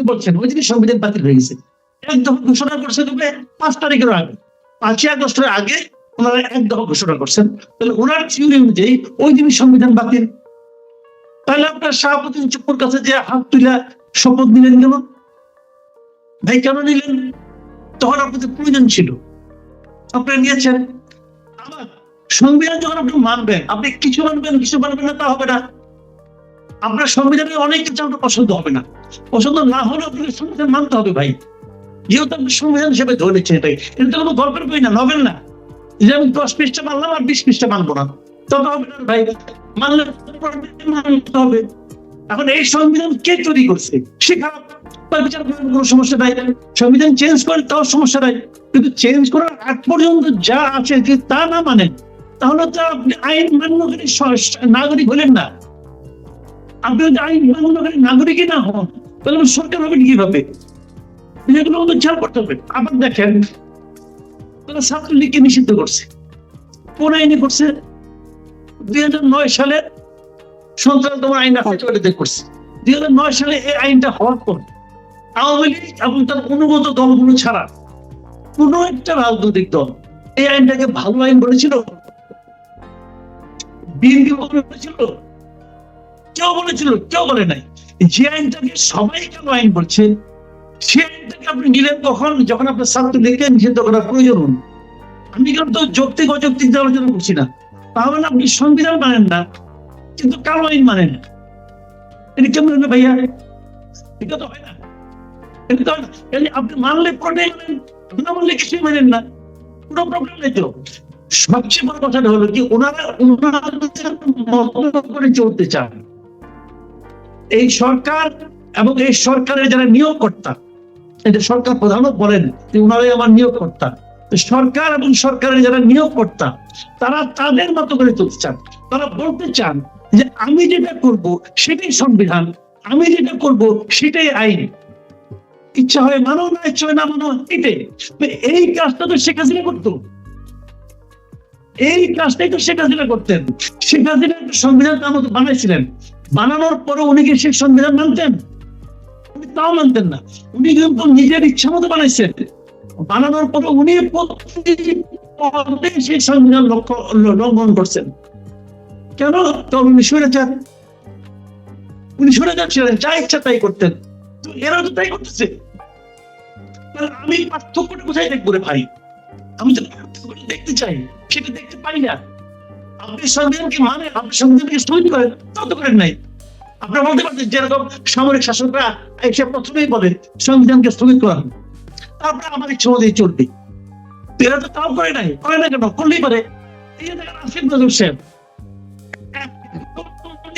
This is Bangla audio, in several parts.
আপনি বলছেন, ওই দিকে সংবিধান বাতিল হয়ে গেছে। এক ঘোষণা করছে তবে পাঁচ তারিখের আগে। পাঁচই আগস্টের আগে ওনারা এক দফা ঘোষণা করছেন। তাহলে ওনার থিওরি অনুযায়ী ওই দিনই সংবিধান বাতিল। তাহলে আপনার সভাপতি চুপুর কাছে যে হাত তুলে শপথ নিলেন কেন? ভাই, কেন নিলেন? তখন আপনাদের প্রয়োজন ছিল। আপনারা নিয়েছেন। আবার সংবিধান যখন আপনি মানবেন, আপনি কিছু মানবেন কিছু মানবেন না, তা হবে না। আপনার সংবিধানে অনেক কিছু আপনার পছন্দ হবে না। পছন্দ না হলে আপনাকে সংবিধান মানতে হবে ভাই। যেহেতু আপনি সংবিধান হিসেবে ধরে নিচ্ছেন এটাই এটা কোনো গল্পের বই না নভেল না। যে আমি দশ পৃষ্ঠা মানলাম আর বিশ পৃষ্ঠা মানবো না। তবে হবে না ভাই, মানলে মানতে হবে। এখন এই সংবিধান কে তৈরি করছে? বিচার করার কোনো সমস্যা নাই। সংবিধান চেঞ্জ করে তাও সমস্যা নাই। কিন্তু চেঞ্জ করার আগ পর্যন্ত যা আছে তা না মানেন, তাহলে তো আপনি আইন মান্যকারী স- নাগরিক হলেন না আপনি যদি আইন নাগরিকই না হন, তাহলে সরকার কীভাবে? এগুলো আমাদের খেয়াল করতে হবে। আবার দেখেন তারা ছাত্রলীগকে নিষিদ্ধ করছে? কোন আইনে করছে? দুই হাজার নয় সালে সন্ত্রাস দমন আইন আফেক্টেড করছে। দুই হাজার নয় সালে এই আইনটা হওয়ার পর আওয়ামী লীগ এবং তার অনুগত দলগুলো ছাড়া কোন একটা রাজনৈতিক দল এই আইনটাকে ভালো আইন বলেছিল? বিএনপি বলেছিল? কেউ বলেছিল, কেউ বলে নাই। যে আইনটাকে সবাই কেন আইন বলছে সেই আইনটাকে আপনি নিলেন তখন যখন আপনার ছাত্রলীগকে নিষিদ্ধ করার প্রয়োজন হল আমি কিন্তু যৌক্তিক, অযৌক্তিক আলোচনা করছি না। তাহলে আপনি সংবিধান মানেন না, কিন্তু কালো আইন মানেন এটা কেমন হলো ভাইয়া? এটা তো হয় না। আপনি মানলে কোনটাই মানেন না মানলে কিছুই মানেন না। কোনো প্রবলেম নেই তো। সবচেয়ে বড় কথাটা হলো কি, ওনারা ওনাদের মতো করে চলতে চান। এই সরকার এবং এই সরকারের যারা নিয়োগকর্তা এটা সরকার প্রধানও বলেন যে ওনারাই আমার নিয়োগকর্তা। তো সরকার এবং সরকারের যারা নিয়োগকর্তা, তারা তাদের মতো করে চলতে চান। তারা বলতে চান যে আমি যেটা করব সেটাই সংবিধান, আমি যেটা করব সেটাই আইন। ইচ্ছা হয় মানো না, ইচ্ছা হয় না মানো, এটাই। এই কাজটা তো শেখ হাসিনা করতো। এই কাজটাই তো শেখ হাসিনা করতেন। শেখ হাসিনা সংবিধান মতো বানাইছিলেন। বানানোর পরে উনি কি সেই সংবিধান মানতেন? উনি তাও মানতেন না। উনি কিন্তু নিজের ইচ্ছা মতো বানাইছেন বানানোর পরে উনি সেই সংবিধান লঙ্ঘন করছেন। কেন? তখন উনি সরে যান। উনি সরে যাচ্ছিলেন যা ইচ্ছা তাই করতেন। তো এরা তো তাই করতেছে। আমি পার্থক্যটা কোথায় দেখব রে ভাই? আমি তো পার্থক্যটা দেখতে চাই, সেটা দেখতে পাই না। আপনি মানে? আপনি করেন? নাই। বলতে পারতেন যেরকম সামরিক শাসকরা এসে প্রথমেই বলে সংবিধানকে স্থগিত করা তারপরে চলবে। এরা তো তাও করে নাই। করে না কেন? করলেই পারে। এই দেখেন আসিফ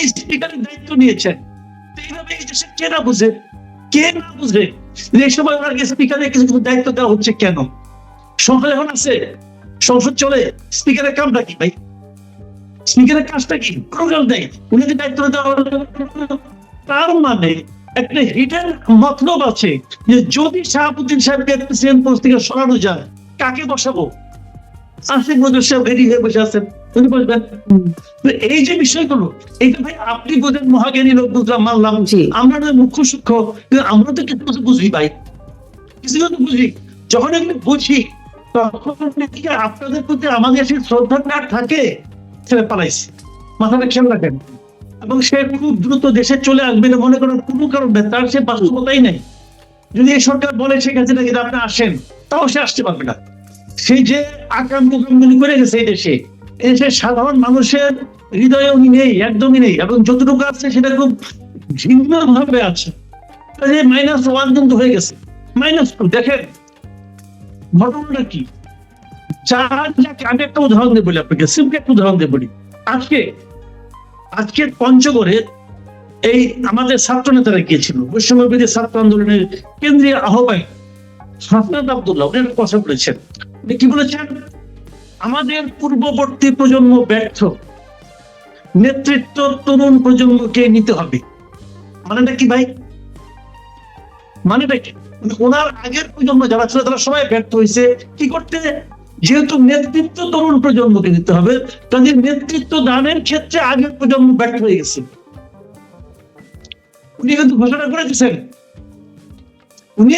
স্পিকারের দায়িত্ব নিয়েছেন এইভাবে এই দেশে কে না বুঝে? কে না বুঝে যে সময় স্পিকারের কিছু কিছু দায়িত্ব দেওয়া হচ্ছে কেন? সংসদ এখন আছে। সংসদ চলে। স্পিকারের কামটা কি ভাই? স্পিকারের কাজটা কি কাজ নেই উনাকে দায়িত্ব দেওয়া। তার মানে একটা হিডেন মতলব আছে যে যদি শাহাবুদ্দিন সাহেবকে প্রেসিডেন্ট পোস্ট থেকে সরানো যায় কাকে বসাবো? আসিফ নজর সাহেব রেডি হয়ে বসে আছেন। উনি বসবেন। এই যে বিষয়গুলো এইটা ভাই আপনি বোঝেন মহাজ্ঞানী লোক বুঝলাম মানলাম আমরা না মুখ্য সূক্ষ্ম কিন্তু আমরা তো কিছু কিছু বুঝি ভাই। কিছু কিছু বুঝি। যখন এগুলো বুঝি তখন আপনাদের প্রতি আমাদের সেই শ্রদ্ধাটা থাকে? ছেলে পালাইছে মাথাটা খেয়াল রাখেন। এবং সে খুব দ্রুত দেশে চলে আসবে না মনে করেন কোনো কারণ নেই, তার সে বাস্তবতাই নেই। যদি এই সরকার বলে সে কাছে নাকি আপনি আসেন, তাও সে আসতে পারবে না। সেই যে আকাম কুকামগুলি করে গেছে এই দেশে এই দেশে সাধারণ মানুষের হৃদয়ে উনি নেই, একদমই নেই। এবং যতটুকু আছে সেটা খুব ভিন্ন ভাবে আছে মাইনাস ওয়ান কিন্তু হয়ে গেছে। মাইনাস টু দেখেন, ঘটনাটা কি? আমি একটা উদাহরণ দিয়ে বলি আপনাকে একটা উদাহরণ দিয়ে বলি। আজকে পঞ্চগড়ে এই আমাদের ছাত্র নেতারা গিয়েছিল বৈষম্য বিরোধী ছাত্র আন্দোলনের কেন্দ্রীয় আহ্বায়ক আব্দুল্লাহ, উনি একটা কথা বলেছেন। উনি কি বলেছেন? আমাদের পূর্ববর্তী প্রজন্ম ব্যর্থ। নেতৃত্ব তরুণ প্রজন্মকে নিতে হবে। মানেটা কি ভাই? মানেটা কি? ওনার আগের প্রজন্ম যারা ছিল, তারা সবাই ব্যর্থ হয়েছে। কি করতে? যেহেতু নেতৃত্ব তরুণ প্রজন্মকে নিতে হবে তাদের নেতৃত্ব দানের ক্ষেত্রে আগের প্রজন্ম ব্যর্থ হয়ে গেছে। উনি কিন্তু ঘোষণা করে দিচ্ছেন উনি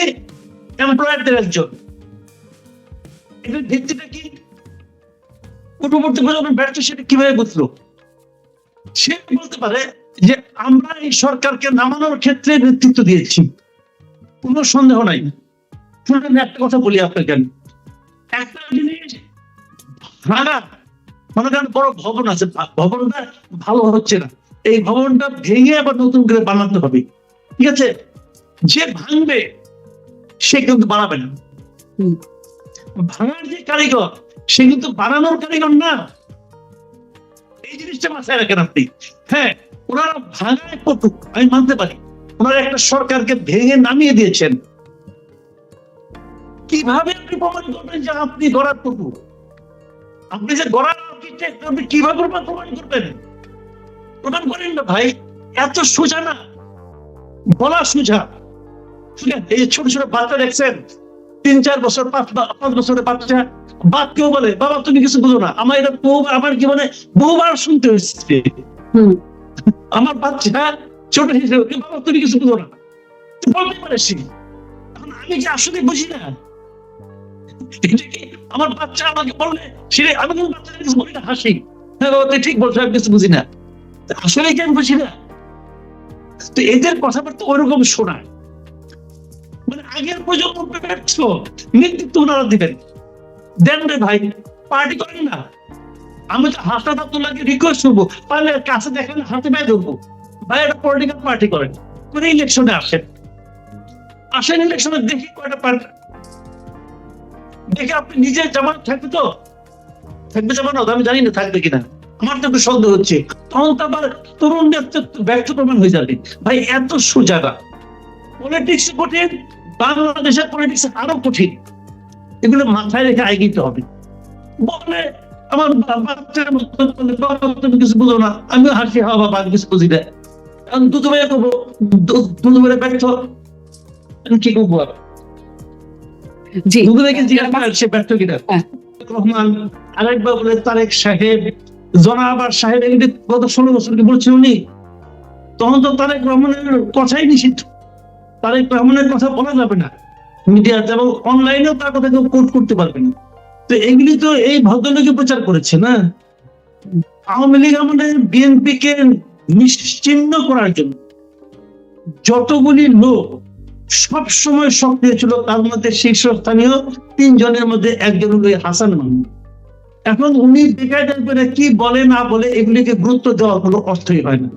এমপ্লয়ারদের একজন। ভিত্তিটা কি? পূর্ববর্তী প্রজন্মের ব্যর্থ সেটা কীভাবে বুঝলো? সে বলতে পারে যে, আমরা এই সরকারকে নামানোর ক্ষেত্রে নেতৃত্ব দিয়েছি। কোনো সন্দেহ নাই। শুনুন একটা কথা বলি আপনাকে। একটা জিনিস ভাঙা মনে করেন বড় ভবন আছে ভবনটা ভালো হচ্ছে না। এই ভবনটা ভেঙে আবার নতুন করে বানাতে হবে। ঠিক আছে? যে ভাঙবে সে কিন্তু বানাবে না। ভাঙার যে কারিগর সে কিন্তু বানানোর কারিগর না। এই জিনিসটা মাথায় রাখেন আপনি। হ্যাঁ ওনারা ভাঙায় পটুক আমি মানতে পারি। ওনারা একটা সরকারকে ভেঙে নামিয়ে দিয়েছেন। কীভাবে আপনি প্রমাণ করবেন যে আপনি গড়ার আপনি যে গড়ার architect, আপনি কীভাবে প্রমাণ করবেন? প্রমাণ করেন না ভাই এত সোজা না। বলা সোজা। শুনেন, এই ছোট ছোট বাচ্চা দেখছেন তিন চার বছর পাঁচ পাঁচ বছরের বাচ্চা বাপ কেউ বলে বাবা তুমি কিছু বুঝো না। আমার এটা বহুবার আমার জীবনে বহুবার শুনতে হয়েছে। আমার বাচ্চা ছোট হিসেবে বাবা তুমি কিছু বুঝো না। বলতে পারেছি আমি কি আসলে বুঝি না আমার বাচ্চা আমাকে বললে সে আমি কিন্তু বাচ্চাদের কিছু বলি না, হাসি। হ্যাঁ বাবা ঠিক বলছো, আমি কিছু বুঝি না। আসলে কি আমি বুঝি না? তো এদের কথাবার্তা ওইরকম শোনায়। মানে আগের প্রজন্ম ব্যর্থ, নেতৃত্ব ওনারা দিবেন। দেন রে ভাই পার্টি করেন না। আমি তো হাসনাত আব্দুল্লাহকে রিকোয়েস্ট করব। পারলে কাছে দেখেন হাতে পায়ে ধরবো। ভাই, একটা পলিটিক্যাল পার্টি করেন। করে ইলেকশনে আসেন। আসেন ইলেকশনে দেখি কয়টা পার্টি দেখে আপনি নিজে জামানত থাকবে তো? থাকবে জামানত? আমি জানি না থাকবে কিনা। আমার তো সন্দেহ হচ্ছে। তখন তো আবার তরুণ নেতৃত্ব ব্যর্থ প্রমাণ হয়ে যাবে। ভাই, এত সোজা না পলিটিক্স কঠিন বাংলাদেশের পলিটিক্স আরও কঠিন। এগুলো মাথায় রেখে এগিয়ে হবে। বলে আমার বাচ্চার বাবা, তুমি কিছু বুঝো না। আমিও হাসি হওয়া বাবা কিছু বুঝি না। দুধ ভাইয়া করব দুধ ভাইয়া ব্যর্থ। আমি কি করব আর? জি। দুধ জিজ্ঞাসা সে ব্যর্থ কিনা? হ্যাঁ। রহমান আরেকবার বলে তারেক সাহেব জনাব সাহেব এগুলি গত ষোলো বছর কি বলছেন উনি? তখন তো তারেক রহমানের কথাই নিষিদ্ধ। তারেক রহমানের কথা বলা যাবে না। মিডিয়াতে এবং অনলাইনেও তার কথা কেউ কোট করতে পারবে না। তো এগুলি তো এই ভদ্রলোকে প্রচার করেছে না? আওয়ামী লীগ আমাদের বিএনপি কে নিশ্চিন্ন করার জন্য যতগুলি লোক সব সময় সক্রিয় ছিল তার মধ্যে শীর্ষস্থানীয় তিনজনের মধ্যে একজন হলো হাসান মাহমুদ। এখন উনি বেকায়দার করে কি বলে না বলে এগুলিকে গুরুত্ব দেওয়ার কোনো অর্থই হয় না।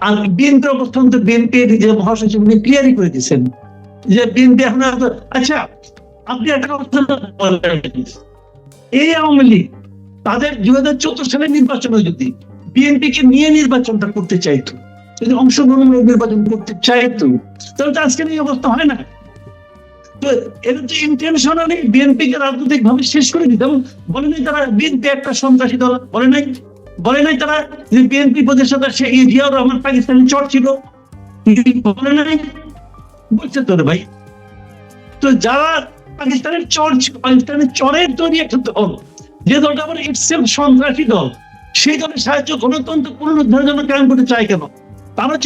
আর বিএনপি অবস্থান তো বিএনপি যে মহাসচিব উনি ক্লিয়ারই করে দিচ্ছেন যে বিএনপি এখন আচ্ছা আপনি একটা বলেন। এই আওয়ামী লীগ তাদের দুই হাজার চোদ্দ সালের নির্বাচনে যদি বিএনপি কে নিয়ে নির্বাচনটা করতে চাইতো যদি অংশগ্রহণমূলক নির্বাচন করতে চাইতো তাহলে তো আজকের এই অবস্থা হয় না। তো তো ইন্টেনশনালি রাজনৈতিক ভাবে শেষ করে বলে নাই তারা বিএনপি একটা সন্ত্রাসী দল, বলে নাই বলে নাই তারা যে বিএনপি সে রহমান চর ছিল। বলে নাই। বলছে ভাই। তো যারা পাকিস্তানের চর, পাকিস্তানের চরের তৈরি একটা দল, যে দলটা আবার সন্ত্রাসী দল, সেই দলের সাহায্য গণতন্ত্র পুনরুদ্ধারের জন্য কায়ন করতে চায় কেন? তারা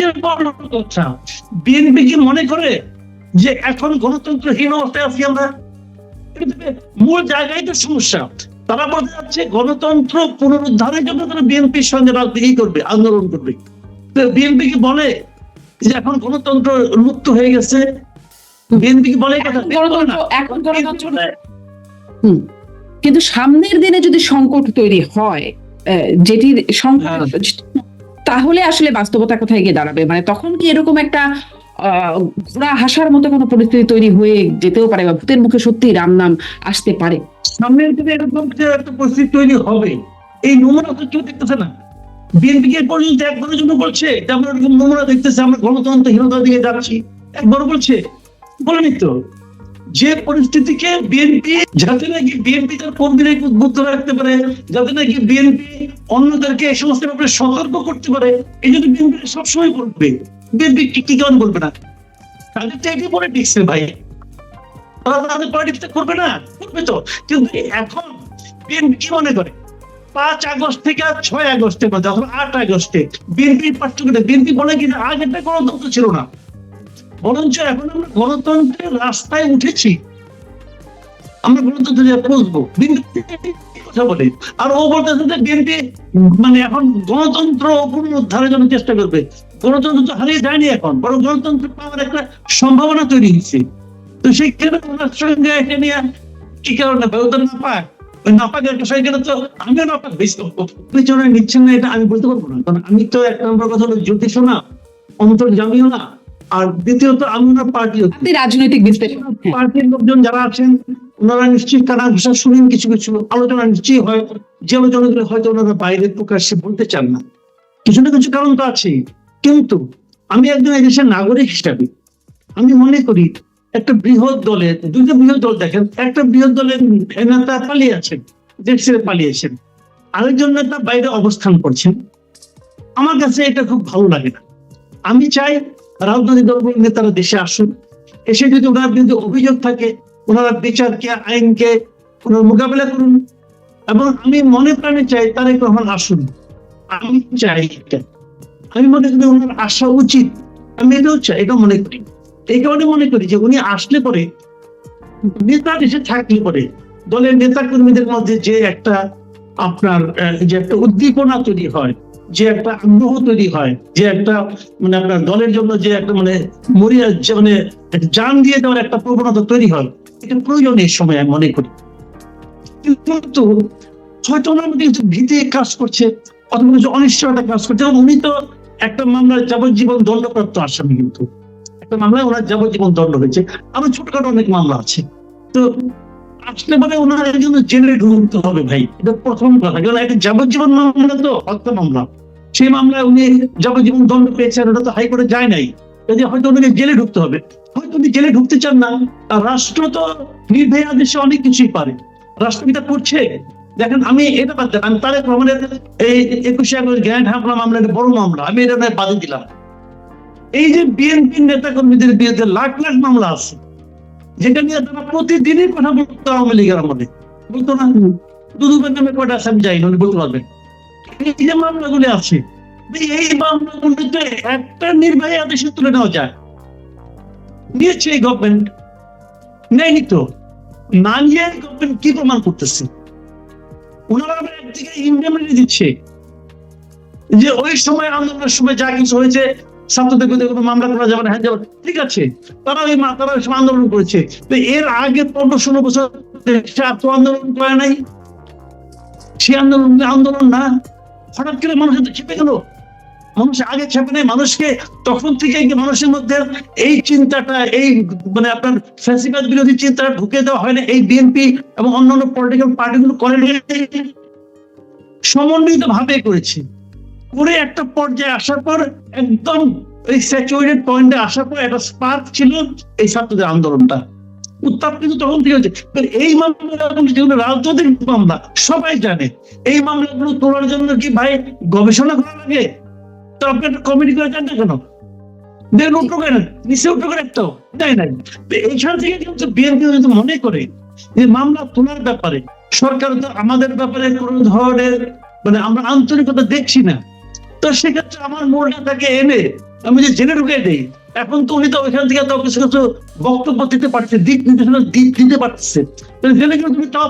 কথা বিএনপি কি মনে করে যে এখন গণতন্ত্রহীন অবস্থায় আছি আমরা কিন্তু মূল জায়গায় তো সমস্যা তারা বলতে যাচ্ছে গণতন্ত্র পুনরুদ্ধারের জন্য তারা বিএনপির সঙ্গে রাজনীতি করবে আন্দোলন করবে বিএনপি কি বলে যে এখন গণতন্ত্র মুক্ত হয়ে গেছে বিএনপি কি বলে কথা? এখন গণতন্ত্র। হুম। কিন্তু সামনের দিনে যদি সংকট তৈরি হয় আহ, যেটির সংকট হ্যাঁ। তাহলে আসলে বাস্তবতা কোথায় গিয়ে দাঁড়াবে? মানে তখন কি এরকম একটা ঘোড়া হাসার মতো কোনো পরিস্থিতি তৈরি হয়ে যেতেও পারে বা ভূতের মুখে সত্যি রাম নাম আসতে পারে? সামনের দিনে এরকম একটা পরিস্থিতি তৈরি হবে, এই নমুনা তো কেউ দেখতেছে না। বিএনপি কে পর্যন্ত একবারের জন্য বলছে আমরা এরকম নমুনা দেখতেছি, আমরা গণতন্ত্রহীনতার দিকে যাচ্ছি একবার বলছে? বলেনি তো। যে পরিস্থিতিকে বিএনপি, যাতে নাকি বিএনপি তার কর্মীরা উদ্বুদ্ধ রাখতে পারে, যাতে নাকি বিএনপি অন্যদেরকে এই সমস্ত ব্যাপারে সতর্ক করতে পারে, এই জন্য বিএনপি সবসময় বলবে। বিএনপি কি কারণ বলবে না? তাদের তো এটি ভাই। তারা তাদের করবে না, করবে তো। কিন্তু এখন বিএনপি কি মনে করে? পাঁচ আগস্ট থেকে আর ছয় আগস্টের মধ্যে আট আগস্টে বিএনপি পার্টিকুলার বিএনপি বলে কিন্তু আগেরটা গণতন্ত্র ছিল না? বরঞ্চ এখন আমরা গণতন্ত্রের রাস্তায় উঠেছি। আমরা গণতন্ত্র যে পৌঁছবো। কথা বলে? আর ও বলতেছে যে বিএনপি মানে এখন গণতন্ত্র পুনরুদ্ধারের জন্য চেষ্টা করবে। গণতন্ত্র তো হারিয়ে যায়নি এখন, বরং গণতন্ত্র পাওয়ার একটা সম্ভাবনা তৈরি হয়েছে। তো সেই ক্ষেত্রে ওনার সঙ্গে এটা নিয়ে কি কারণে ওদের না পাক ওই না পাকের সেখানে তো আমিও না পাক বেশি পিছনে নিচ্ছেন না এটা আমি বলতে পারব না। কারণ আমি তো এক নম্বর কথা হলো জ্যোতিষ না অন্তর্জামীয় না। আর দ্বিতীয়ত আমি ওনার পার্টি রাজনৈতিক বিশ্লেষণ। পার্টির লোকজন যারা আছেন ওনারা নিশ্চয়ই কানা ঘোষা শুনেন কিছু কিছু আলোচনা নিশ্চয়ই হয়। যে আলোচনাগুলো হয়তো ওনারা বাইরে প্রকাশ্যে বলতে চান না। কিছু না কিছু কারণ তো আছে কিন্তু আমি একজন এই দেশের নাগরিক হিসাবে আমি মনে করি একটা বৃহৎ দলের দুইটা বৃহৎ দল দেখেন একটা বৃহৎ দলের নেতা পালিয়ে আছেন দেশ ছেড়ে পালিয়েছেন আরেকজন নেতা বাইরে অবস্থান করছেন। আমার কাছে এটা খুব ভালো লাগে না। আমি চাই রাজনৈতিক দলগুলোর নেতারা দেশে আসুন। এসে যদি ওনার বিরুদ্ধে অভিযোগ থাকে, ওনারা বিচারকে, আইনকে, ওনারা মোকাবেলা করুন। এবং আমি মনে প্রাণে চাই তারেক রহমান আসুন। আমি চাই আমি মনে করি ওনার আসা উচিত। আমি এটাও চাই এটা মনে করি। এই কারণে মনে করি যে উনি আসলে পরে নেতা দেশে থাকলে পরে দলের নেতা কর্মীদের মধ্যে যে একটা আপনার যে একটা উদ্দীপনা তৈরি হয় যে একটা আগ্রহ তৈরি হয়, যে একটা মানে আপনার দলের জন্য যে একটা মানে মরিয়া, যে মানে জান দিয়ে দেওয়ার একটা প্রবণতা তৈরি হয়, এটা প্রয়োজন এই সময় আমি মনে করি। কিন্তু হয়তো ওনার কিছু ভীতি কাজ করছে, অথবা কিছু অনিশ্চয়তা কাজ করছে। এবং উনি তো একটা মামলার যাবজ্জীবন দণ্ডপ্রাপ্ত আসামি কিন্তু। একটা মামলায় ওনার যাবজ্জীবন দণ্ড হয়েছে। আরও ছোটখাটো অনেক মামলা আছে। তো আসলে পরে ওনার জন্য জেলে ঢুকতে হবে ভাই, এটা প্রথম কথা। কারণ একটা যাবজ্জীবন মামলা তো, হত্যা মামলা। সেই মামলায় উনি যাবজ্জীবন দণ্ড পেয়েছেন, ওটা তো হাইকোর্টে যায় নাই। যদি হয়তো ওনাকে জেলে ঢুকতে হবে। হয়তো উনি জেলে ঢুকতে চান না। রাষ্ট্র তো নির্ভয়া দেশে অনেক কিছুই পারে। রাষ্ট্র কি করছে? দেখেন, আমি এটা বাদ আমি তারেক রহমানের এই একুশে আগস্ট গ্র্যান্ড হামলা মামলা বড় মামলা। আমি এটা নয় বাদে দিলাম। এই যে বিএনপি নেতা কর্মীদের বিরুদ্ধে লাখ লাখ মামলা আছে, যেটা নিয়ে তারা প্রতিদিনই কথা বলতো আওয়ামী লীগের আমলে। বলতো না দুদুবের নামে কয়টা আছে, আমি যাই না বলতে পারবেন। এই যে মামলাগুলি আছে, এই মামলাগুলিতে একটা নির্বাহী আদেশে তুলে নেওয়া যায়। নিয়েছে এই গভর্নমেন্ট নেয়নি তো। না নিয়ে গভর্নমেন্ট কি প্রমাণ করতেছে? ওনারা একদিকে দিচ্ছে। যে ওই সময় আন্দোলনের সময় যা কিছু হয়েছে, ছাত্রদের কোনো মামলা করা যাবে না হ্যাঁ যাবে ঠিক আছে, তারা ওই তারা ওই সময় আন্দোলন করেছে। তো এর আগে পনেরো ষোলো বছর আন্দোলন করে নাই। সে আন্দোলন আন্দোলন না। হঠাৎ করে মানুষের তো চেপে গেল। মানুষ আগে চেপে নেই, মানুষকে তখন থেকে মানুষের মধ্যে এই চিন্তাটা, এই মানে আপনার ফ্যাসিবাদ বিরোধী চিন্তাটা ঢুকে দেওয়া হয় না এই বিএনপি এবং অন্যান্য পলিটিক্যাল পার্টিগুলো করে সমন্বিত ভাবে করেছে। করে একটা পর্যায়ে আসার পর একদম এই স্যাচুরেটেড পয়েন্টে আসার পর একটা স্পার্ক ছিল এই ছাত্রদের আন্দোলনটা। উত্তাপ কিন্তু তখন থেকে হচ্ছে। এই মামলাগুলো যেগুলো রাজনৈতিক মামলা সবাই জানে। এই মামলাগুলো তোলার জন্য কি ভাই গবেষণা করা লাগে? তো আপনি একটা কমিটি করে জানতে কেন? উঠো কেন নিচে উঠো করে একটাও তাই নাই এইখান থেকে কিন্তু বিএনপি কিন্তু মনে করে যে মামলা তোলার ব্যাপারে সরকার তো আমাদের ব্যাপারে কোনো ধরনের মানে আমরা আন্তরিকতা দেখছি না। তো সেক্ষেত্রে আমার মোড়টা তাকে এনে আমি যে জেনে ঢুকে দেই, এখন তো উনি তো ওইখান থেকে তো কিছু কিছু বক্তব্য দিতে পারছে, দিক নির্দেশনা দিক দিতে পারছে। জেনে কিন্তু তুমি তাও